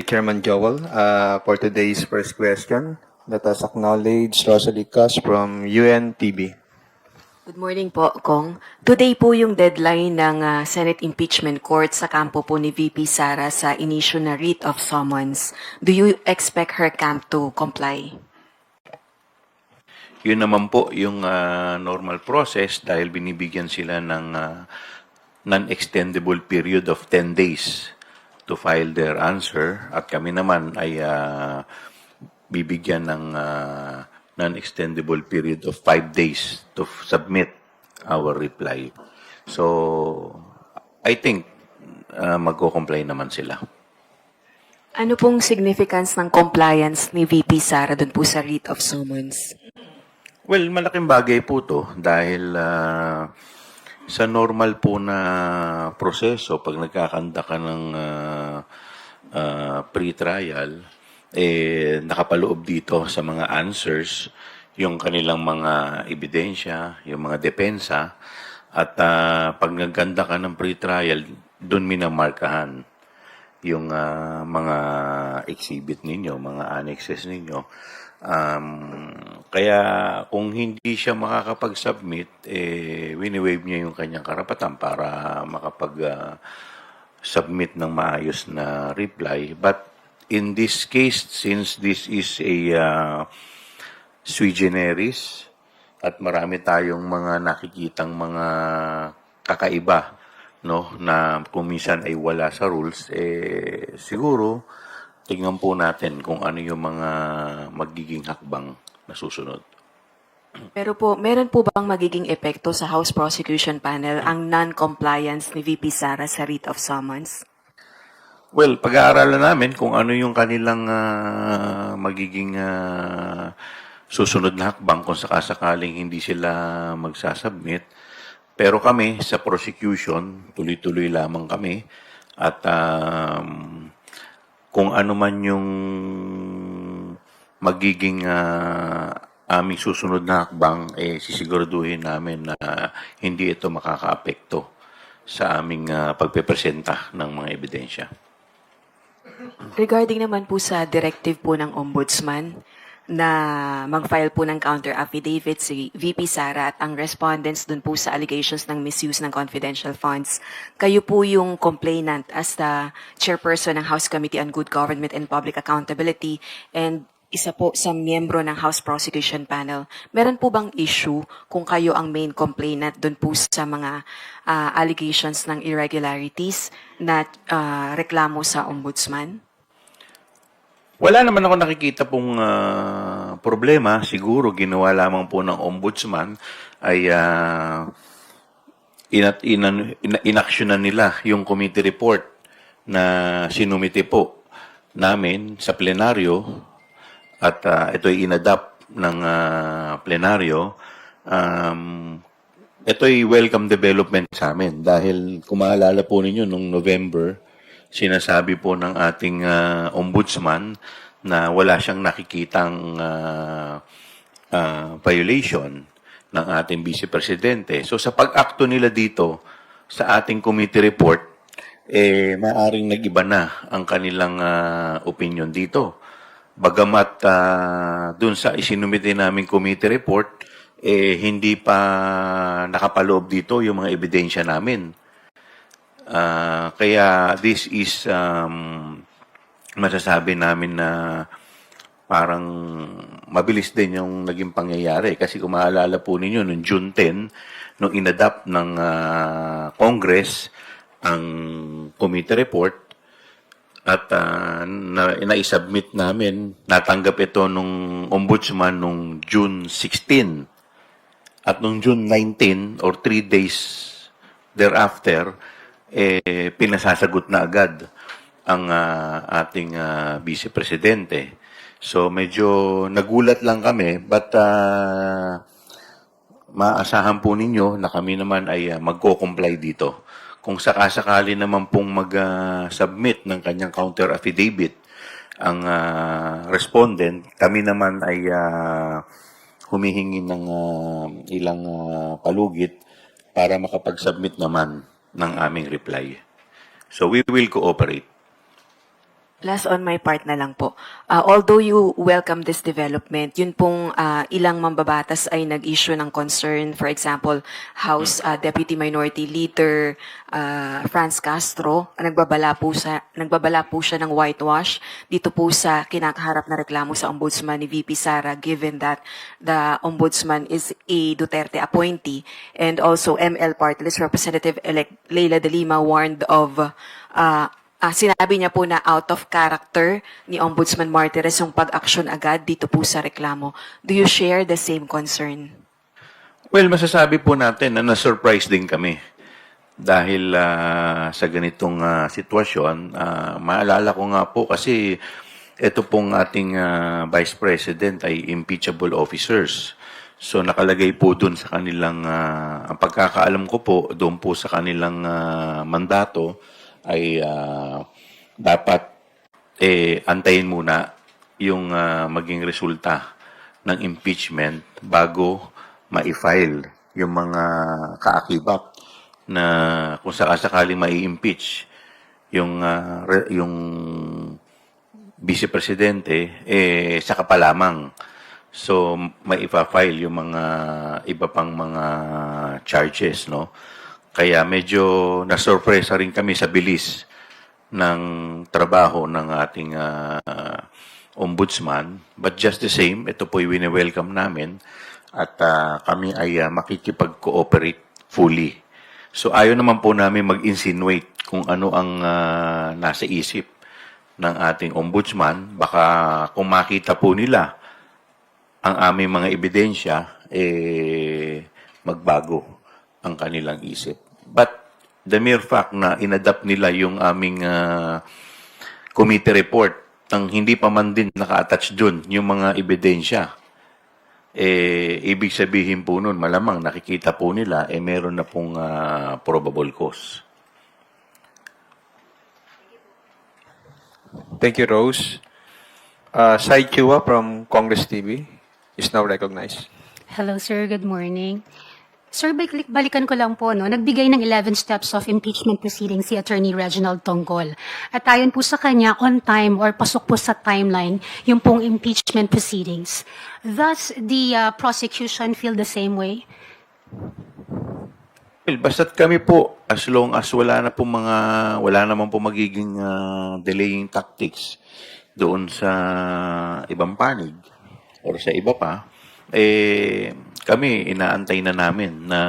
Chairman Joel. Uh, for today's first question, let us acknowledge Rosalie Cas from UNTB. Good morning po, Kong. Today po yung deadline ng ah, Senate Impeachment Court sa kampo po ni VP Sara sa inisyu na writ of summons. Do you expect her camp to comply? Yun naman po yung ah, normal process dahil binibigyan sila ng ah, non-extendable period of 10 days to file their answer at kami naman ay ah, bibigyan ng ah, non-extendable period of 5 days to submit our reply. So, I think uh, magko-comply naman sila. Ano pong significance ng compliance ni VP Sara dun po sa writ of summons? Well, malaking bagay po to dahil ah, sa normal po na proseso, pag nagkakanda ka ng ah, ah, pre-trial, eh, nakapaloob dito sa mga answers yung kanilang mga ebidensya, yung mga depensa, at ah, pag nagkanda ka ng pre-trial, doon minamarkahan yung ah, mga exhibit ninyo, mga annexes ninyo. Um, kaya kung hindi siya makakapag-submit, eh, wini-waive niya yung kanyang karapatan para makapag-submit ng maayos na reply. But in this case, since this is a ah, sui generis at marami tayong mga nakikitang mga kakaiba no na kung minsan ay wala sa rules eh siguro tingnan po natin kung ano yung mga magiging hakbang na susunod. Pero po, meron po bang magiging epekto sa House Prosecution Panel ang non-compliance ni VP Sara sa writ of summons? Well, pag-aaralan namin kung ano yung kanilang ah, magiging ah, susunod na hakbang kung sakasakaling hindi sila magsasubmit. Pero kami sa prosecution, tuloy-tuloy lamang kami at um, kung ano man yung magiging ah, aming susunod na hakbang, eh sisiguraduhin namin na hindi ito makakaapekto sa aming ah, pagpepresenta ng mga ebidensya. Regarding naman po sa directive po ng Ombudsman na mag-file po ng counter affidavit si VP Sara at ang respondents dun po sa allegations ng misuse ng confidential funds. Kayo po yung complainant as the chairperson ng House Committee on Good Government and Public Accountability and isa po sa miyembro ng House Prosecution Panel. Meron po bang issue kung kayo ang main complainant dun po sa mga ah, allegations ng irregularities na ah, reklamo sa Ombudsman? Wala naman ako nakikita pong ah, problema. Siguro ginawa lamang po ng ombudsman ay uh, inat, inan, in, inaksyonan nila yung committee report na sinumite po namin sa plenaryo at ah, ito ay inadapt ng ah, plenaryo. Um, ito ay welcome development sa amin dahil kung maalala po ninyo nung November, sinasabi po ng ating ah, ombudsman na wala siyang nakikitang ah, ah, violation ng ating vice presidente. So sa pag-akto nila dito sa ating committee report, eh maaring nag-iba na ang kanilang ah, opinion dito. Bagamat ah, dun sa isinumite naming committee report, eh hindi pa nakapaloob dito yung mga ebidensya namin. Ah, kaya this is um, masasabi namin na parang mabilis din yung naging pangyayari. Kasi kung maalala po ninyo, noong June 10, nung inadapt ng ah, Congress ang committee report, at ah, na, na-submit namin, natanggap ito nung ombudsman nung June 16. At nung June 19 or 3 days thereafter, eh, pinasasagot na agad ang ah, ating ah, vice presidente. So medyo nagulat lang kami but ah, maasahan po ninyo na kami naman ay ah, magko-comply dito. Kung sakasakali naman pong mag-submit ng kanyang counter affidavit ang ah, respondent, kami naman ay ah, humihingi ng ah, ilang ah, palugit para makapag-submit naman ng aming reply. So we will cooperate. Last on my part na lang po. Uh, although you welcome this development, yun pong uh, ilang mambabatas ay nag-issue ng concern. For example, House uh, Deputy Minority Leader uh, Franz Castro, nagbabala po, sa, nagbabala po siya ng whitewash dito po sa kinakaharap na reklamo sa Ombudsman ni VP Sara given that the Ombudsman is a Duterte appointee and also ML Party List Representative-elect Leila de Lima warned of uh, Ah, sinabi niya po na out of character ni Ombudsman Martires yung pag-action agad dito po sa reklamo. Do you share the same concern? Well, masasabi po natin na na-surprise din kami. Dahil ah, sa ganitong ah, sitwasyon, ah, maalala ko nga po kasi ito pong ating ah, Vice President ay impeachable officers. So nakalagay po doon sa kanilang, ah, ang pagkakaalam ko po, doon po sa kanilang ah, mandato ay ah, dapat eh, antayin muna yung ah, maging resulta ng impeachment bago ma-file yung mga kaakibat na kung sakasakaling mai-impeach yung ah, re- yung vice presidente eh saka pa lamang. So may ipa-file yung mga iba pang mga charges no kaya medyo nasurpresa rin kami sa bilis ng trabaho ng ating ah, ombudsman. But just the same, ito po yung welcome namin at ah, kami ay ah, makikipag-cooperate fully. So ayaw naman po namin mag-insinuate kung ano ang ah, nasa isip ng ating ombudsman. Baka kung makita po nila ang aming mga ebidensya, eh, magbago ang kanilang isip. But the mere fact na inadapt nila yung aming ah, committee report nang hindi pa man din naka-attach dun yung mga ebidensya, eh, ibig sabihin po nun, malamang nakikita po nila, eh, meron na pong ah, probable cause. Thank you, Rose. Uh, Sai Chua from Congress TV is now recognized. Hello, sir. Good morning. Sir, balik- balikan ko lang po, no? Nagbigay ng 11 steps of impeachment proceedings si Attorney Reginald Tonggol. At ayon po sa kanya, on time or pasok po sa timeline, yung pong impeachment proceedings. Thus, the uh, prosecution feel the same way? Well, basta't kami po, as long as wala na po mga, wala naman po magiging ah, delaying tactics doon sa ibang panig or sa iba pa, eh, kami, inaantay na namin na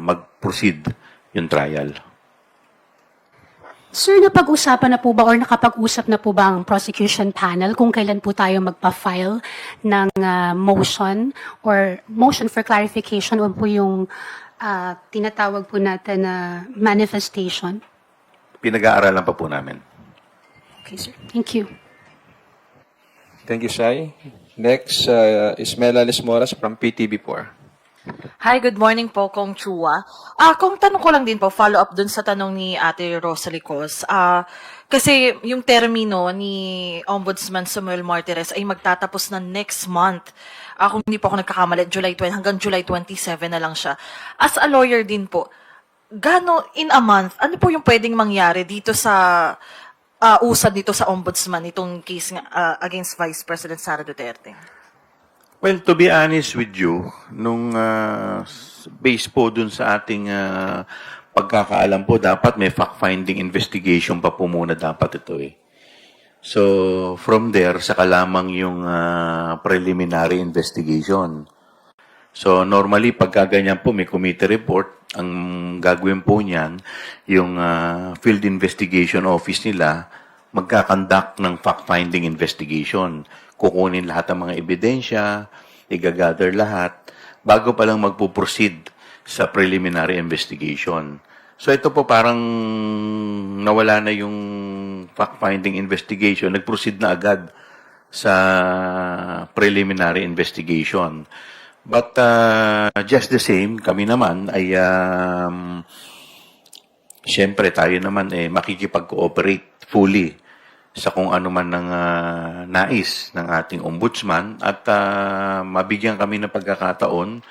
mag-proceed yung trial. Sir, napag-usapan na po ba or nakapag-usap na po ba ang prosecution panel kung kailan po tayo magpa-file ng uh, motion or motion for clarification o po yung uh, tinatawag po natin na manifestation? Pinag-aaralan pa po namin. Okay, sir. Thank you. Thank you, Sai. Next uh, is Melalis Moras from PTV4. Hi, good morning po, Kong Chua. Ah, kung tanong ko lang din po, follow up dun sa tanong ni Ate Rosalie Cos. Ah, kasi yung termino ni Ombudsman Samuel Martires ay magtatapos na next month. Ah, kung hindi po ako nagkakamali, July 20, hanggang July 27 na lang siya. As a lawyer din po, gano in a month, ano po yung pwedeng mangyari dito sa ah, usad dito sa Ombudsman itong case ah, against Vice President Sara Duterte? Well, to be honest with you, nung uh, base po dun sa ating uh, pagkakaalam po, dapat may fact-finding investigation pa po muna dapat ito eh. So, from there, saka lamang yung uh, preliminary investigation. So, normally, pagka ganyan po, may committee report, ang gagawin po niyan, yung uh, field investigation office nila, magkakandak ng fact-finding investigation. Kukunin lahat ng mga ebidensya, igagather lahat, bago pa lang magpo-proceed sa preliminary investigation. So ito po parang nawala na yung fact-finding investigation, nag-proceed na agad sa preliminary investigation. But uh, just the same, kami naman ay um, Siyempre, tayo naman eh, makikipag-cooperate fully sa kung ano man ng ah, nais ng ating ombudsman at ah, mabigyan kami ng pagkakataon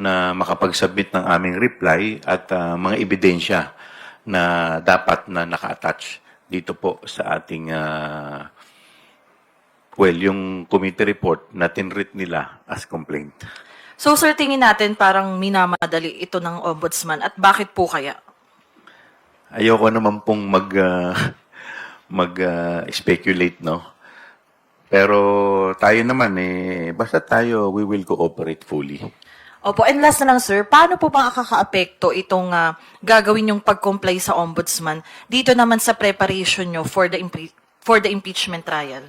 na makapag-submit ng aming reply at ah, mga ebidensya na dapat na naka-attach dito po sa ating ah, well, yung committee report na tinreat nila as complaint. So sir, tingin natin parang minamadali ito ng ombudsman at bakit po kaya? Ayoko naman pong mag ah, mag ah, speculate no. Pero tayo naman eh basta tayo we will cooperate fully. Opo, and last na lang sir, paano po bang akakaapekto itong ah, gagawin yung pag-comply sa ombudsman dito naman sa preparation nyo for the impe- for the impeachment trial?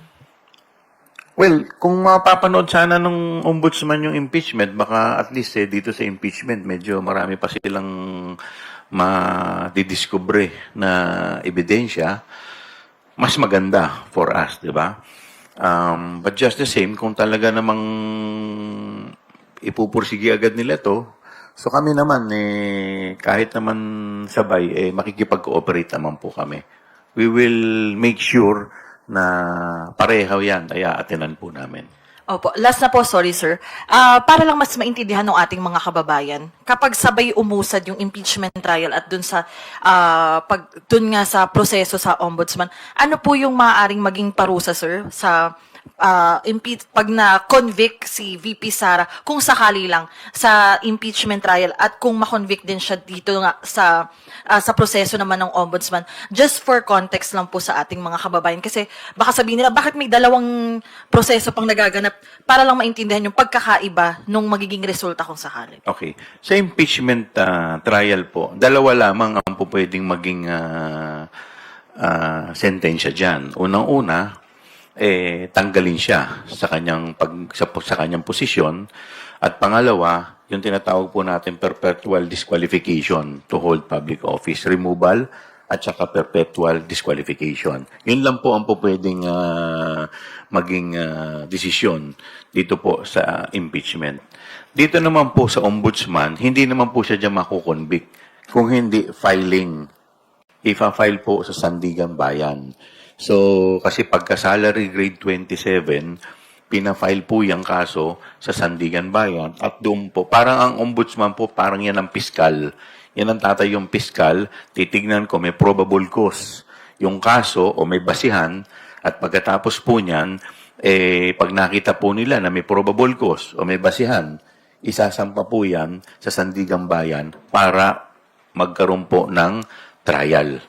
Well, kung mapapanood sana ng ombudsman yung impeachment, baka at least eh, dito sa impeachment, medyo marami pa silang madidiscover na ebidensya, mas maganda for us, di ba? Um, but just the same, kung talaga namang ipupursige agad nila to, so kami naman, eh, kahit naman sabay, eh, makikipag-cooperate naman po kami. We will make sure na pareho yan, kaya atinan po namin. Opo, last na po, sorry sir. Ah, para lang mas maintindihan ng ating mga kababayan, kapag sabay umusad yung impeachment trial at dun sa ah, pag dun nga sa proseso sa ombudsman, ano po yung maaaring maging parusa sir sa ah, impeach pag na convict si VP Sara kung sakali lang sa impeachment trial at kung ma-convict din siya dito nga sa ah, sa proseso naman ng ombudsman just for context lang po sa ating mga kababayan kasi baka sabihin nila bakit may dalawang proseso pang nagaganap para lang maintindihan yung pagkakaiba nung magiging resulta kung sakali. Okay. Sa impeachment ah, trial po, dalawa lamang ang po pwedeng maging ah, ah, sentensya dyan. Unang-una, eh, tanggalin siya sa kanyang, pag, sa, sa kanyang posisyon. At pangalawa, yung tinatawag po natin perpetual disqualification to hold public office, removal at saka perpetual disqualification. Yun lang po ang po pwedeng ah, maging ah, desisyon dito po sa impeachment. Dito naman po sa ombudsman, hindi naman po siya dyan makukonvict kung hindi filing. Ifa-file po sa Sandigan Bayan. So, kasi pagka salary grade 27, pina-file po yung kaso sa Sandigan Bayan at doon po, parang ang ombudsman po, parang yan ang piskal. Yan ang tatay yung piskal, titignan ko may probable cause yung kaso o may basihan at pagkatapos po niyan, eh, pag nakita po nila na may probable cause o may basihan, isasampa po yan sa Sandigan Bayan para magkaroon po ng trial.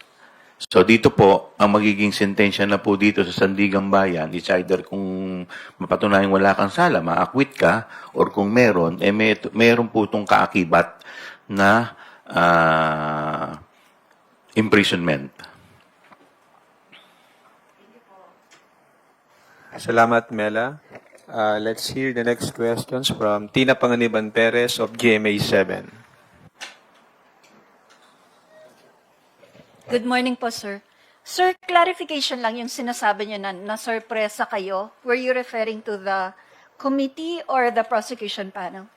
So dito po, ang magiging sentensya na po dito sa Sandigan Bayan, it's either kung mapatunayan wala kang sala, maakwit ka, or kung meron, eh may, meron po itong kaakibat na ah, imprisonment. Salamat, Mela. Uh, let's hear the next questions from Tina Panganiban Perez of GMA7. Good morning po, sir. Sir, clarification lang yung sinasabi niyo na na-sorpresa kayo. Were you referring to the committee or the prosecution panel?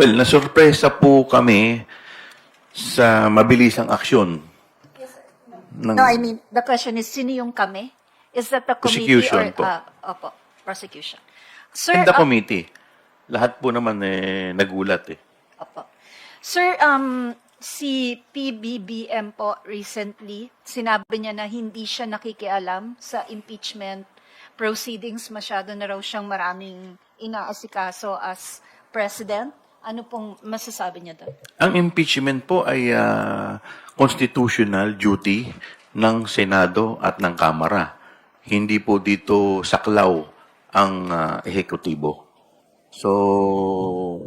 Well, nasurpresa po kami sa mabilisang aksyon. ng- No, I mean, the question is, sino yung kami? Is that the committee Prosecution or... po. ah, opo, prosecution. Sir, In the ah, committee. Lahat po naman eh, nagulat eh. Opo. Sir, um, si PBBM po recently, sinabi niya na hindi siya nakikialam sa impeachment proceedings. Masyado na raw siyang maraming inaasikaso as president. Ano pong masasabi niya doon? Ang impeachment po ay ah, constitutional duty ng Senado at ng Kamara. Hindi po dito saklaw ang ah, ehekutibo. So,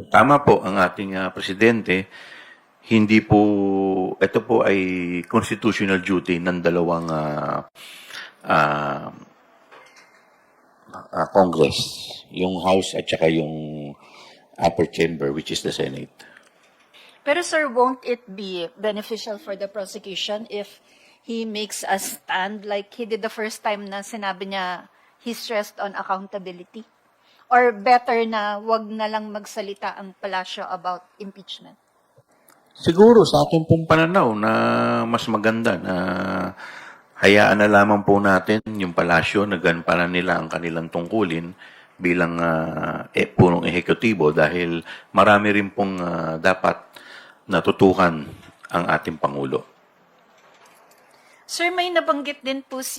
tama po ang ating ah, presidente. Hindi po, ito po ay constitutional duty ng dalawang ah, ah, ah, Congress. Yung House at saka yung upper chamber, which is the Senate. Pero sir, won't it be beneficial for the prosecution if he makes a stand like he did the first time na sinabi niya he stressed on accountability? Or better na wag na lang magsalita ang palasyo about impeachment? Siguro sa akin pong pananaw na mas maganda na hayaan na lamang po natin yung palasyo na gampanan nila ang kanilang tungkulin bilang ah, eh, punong ehekutibo dahil marami rin pong ah, dapat natutukan ang ating Pangulo. Sir, may nabanggit din po si